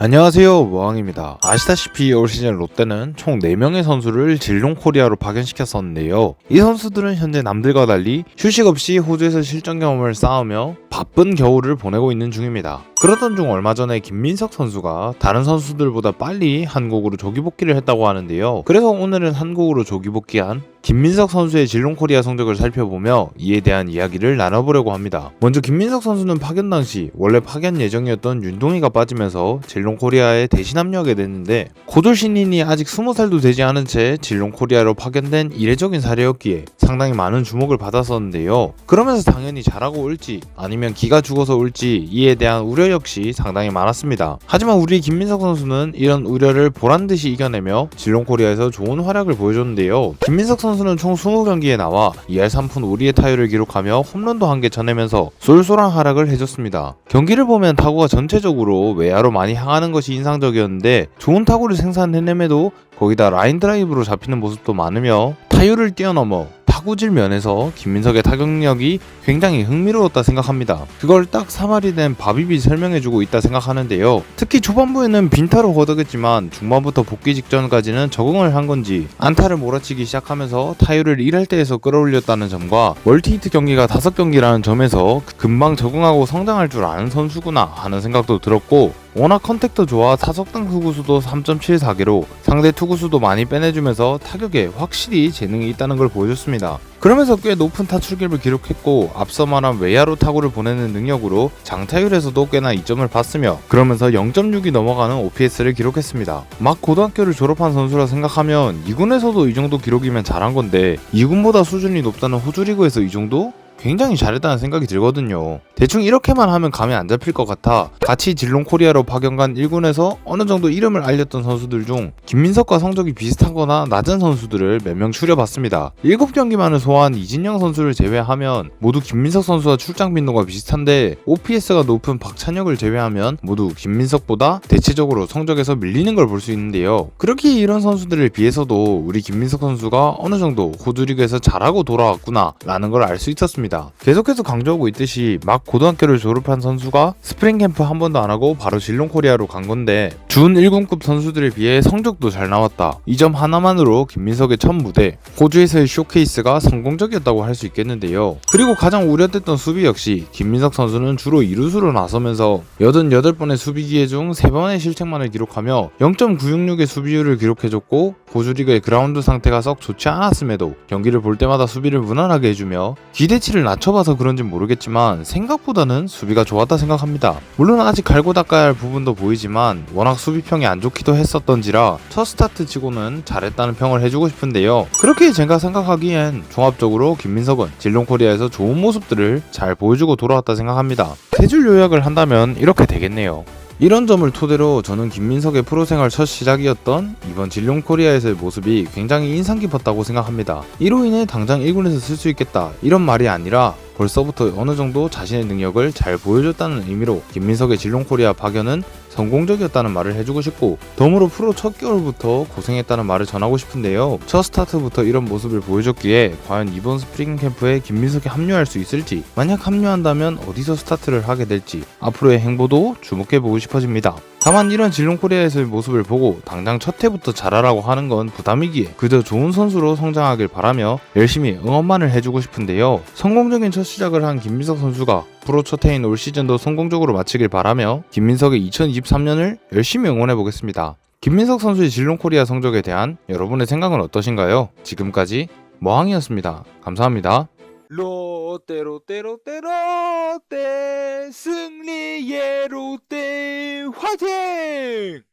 안녕하세요 모항입니다. 아시다시피 올 시즌 롯데는 총 4명의 선수를 질롱 코리아로 파견시켰었는데요. 이 선수들은 현재 남들과 달리 휴식 없이 호주에서 실전 경험을 쌓으며 바쁜 겨울을 보내고 있는 중입니다. 그러던 중 얼마 전에 김민석 선수가 다른 선수들보다 빨리 한국으로 조기 복귀를 했다고 하는데요. 그래서 오늘은 한국으로 조기 복귀한 김민석 선수의 질롱 코리아 성적을 살펴보며 이에 대한 이야기를 나눠보려고 합니다. 먼저 김민석 선수는 파견 당시 원래 파견 예정이었던 윤동희가 빠지면서 질롱 코리아에 대신 합류하게 됐는데 고졸 신인이 아직 20살도 되지 않은 채 질롱 코리아로 파견된 이례적인 사례였기에 상당히 많은 주목을 받았었는데요. 그러면서 당연히 잘하고 올지 아니면 기가 죽어서 올지 이에 대한 우려 역시 상당히 많았습니다. 하지만 우리 김민석 선수는 이런 우려를 보란듯이 이겨내며 질롱 코리아에서 좋은 활약을 보여줬는데요. 김민석 선수 는 총 20경기에 나와 2할 3푼 5리의 타율을 기록하며 홈런도 한 개 쳐내면서 쏠쏠한 활약을 해줬습니다. 경기를 보면 타구가 전체적으로 외야로 많이 향하는 것이 인상적이었는데 좋은 타구를 생산해냄에도 거기다 라인 드라이브로 잡히는 모습도 많으며 타율을 뛰어넘어 타구질 면에서 김민석의 타격력이 굉장히 흥미로웠다 생각합니다. 그걸 딱 3할이 된 바비비 설명해주고 있다 생각하는데요. 특히 초반부에는 빈타로 거덕했지만 중반부터 복귀 직전까지는 적응을 한 건지 안타를 몰아치기 시작하면서 타율을 1할 때에서 끌어올렸다는 점과 멀티히트 경기가 5경기라는 점에서 금방 적응하고 성장할 줄 아는 선수구나 하는 생각도 들었고 워낙 컨택도 좋아 타석당 투구수도 3.74개로 상대 투구수도 많이 빼내주면서 타격에 확실히 재능이 있다는 걸 보여줬습니다. 그러면서 꽤 높은 타출기를 기록했고 앞서 말한 외야로 타구를 보내는 능력으로 장타율에서도 꽤나 이점을 봤으며 그러면서 0.6이 넘어가는 OPS를 기록했습니다. 막 고등학교를 졸업한 선수라 생각하면 2군에서도 이 정도 기록이면 잘한 건데 2군보다 수준이 높다는 호주 리그에서 이 정도? 굉장히 잘했다는 생각이 들거든요. 대충 이렇게만 하면 감이 안 잡힐 것 같아 같이 질롱 코리아로 파견 간 1군에서 어느 정도 이름을 알렸던 선수들 중 김민석과 성적이 비슷하거나 낮은 선수들을 몇 명 추려봤습니다. 7경기만을 소화한 이진영 선수를 제외하면 모두 김민석 선수와 출장 빈도가 비슷한데 OPS가 높은 박찬혁을 제외하면 모두 김민석보다 대체적으로 성적에서 밀리는 걸 볼 수 있는데요. 그렇게 이런 선수들에 비해서도 우리 김민석 선수가 어느 정도 호주 리그에서 잘하고 돌아왔구나 라는 걸 알 수 있었습니다. 계속해서 강조하고 있듯이 막 고등학교를 졸업한 선수가 스프링 캠프 한 번도 안 하고 바로 질롱 코리아로 간 건데 준 1군급 선수들에 비해 성적도 잘 나왔다. 이 점 하나만으로 김민석의 첫 무대 호주에서의 쇼케이스가 성공적이었다고 할 수 있겠는데요. 그리고 가장 우려됐던 수비 역시 김민석 선수는 주로 이루수로 나서면서 88번의 수비 기회 중 3번의 실책만을 기록하며 0.966의 수비율을 기록해줬고 호주 리그의 그라운드 상태가 썩 좋지 않았음에도 경기를 볼 때마다 수비를 무난하게 해주며 기대치를 낮춰봐서 그런진 모르겠지만 생각보다는 수비가 좋았다 생각합니다. 물론 아직 갈고 닦아야 할 부분도 보이지만 워낙 수비평이 안 좋기도 했었던지라 첫 스타트 치고는 잘했다는 평을 해주고 싶은데요. 그렇게 제가 생각하기엔 종합적으로 김민석은 질롱코리아에서 좋은 모습들을 잘 보여주고 돌아왔다 생각합니다. 세줄 요약을 한다면 이렇게 되겠네요. 이런 점을 토대로 저는 김민석의 프로 생활 첫 시작이었던 이번 질룡 코리아에서의 모습이 굉장히 인상 깊었다고 생각합니다. 이로 인해 당장 1군에서 쓸 수 있겠다 이런 말이 아니라 벌써부터 어느 정도 자신의 능력을 잘 보여줬다는 의미로 김민석의 질롱 코리아 파견은 성공적이었다는 말을 해주고 싶고 덤으로 프로 첫 개월부터 고생했다는 말을 전하고 싶은데요. 첫 스타트부터 이런 모습을 보여줬기에 과연 이번 스프링 캠프에 김민석이 합류할 수 있을지 만약 합류한다면 어디서 스타트를 하게 될지 앞으로의 행보도 주목해보고 싶어집니다. 다만 이런 질롱코리아에서의 모습을 보고 당장 첫 해부터 잘하라고 하는 건 부담이기에 그저 좋은 선수로 성장하길 바라며 열심히 응원만을 해주고 싶은데요. 성공적인 첫 시작을 한 김민석 선수가 프로 첫 해인 올 시즌도 성공적으로 마치길 바라며 김민석의 2023년을 열심히 응원해 보겠습니다. 김민석 선수의 질롱코리아 성적에 대한 여러분의 생각은 어떠신가요? 지금까지 머항이었습니다. 감사합니다. 롯데 롯데 롯데 롯데 승리의 롯데 화이팅!